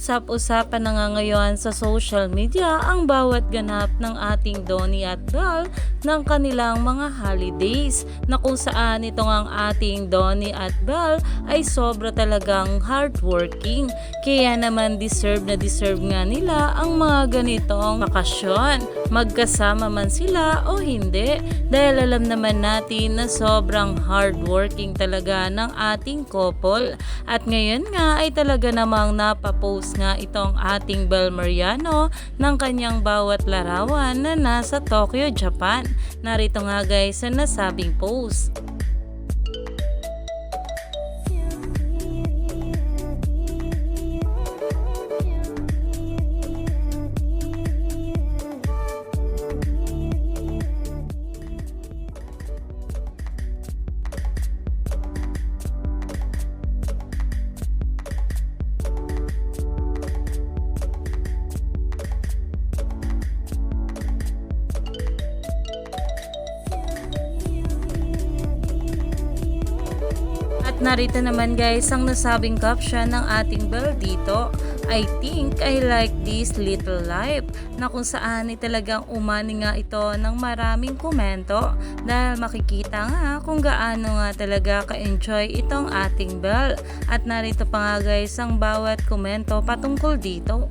Usap-usapan na nga ngayon sa social media ang bawat ganap ng ating Donnie at Belle ng kanilang mga holidays na kung saan ito ang ating Donnie at Belle ay sobra talagang hardworking. Kaya naman deserve na deserve nga nila ang mga ganitong bakasyon. Magkasama man sila o hindi dahil alam naman natin na sobrang hardworking talaga ng ating couple. At ngayon nga ay talaga namang napapost nga itong ating Bel Mariano ng kanyang bawat larawan na nasa Tokyo, Japan. Narito nga guys sa nasabing post. Narito naman guys ang nasabing caption ng ating bell dito. I think I like this little life na kung saan ay talagang umani nga ito ng maraming komento dahil makikita nga kung gaano nga talaga ka-enjoy itong ating bell. At narito pa nga guys ang bawat komento patungkol dito.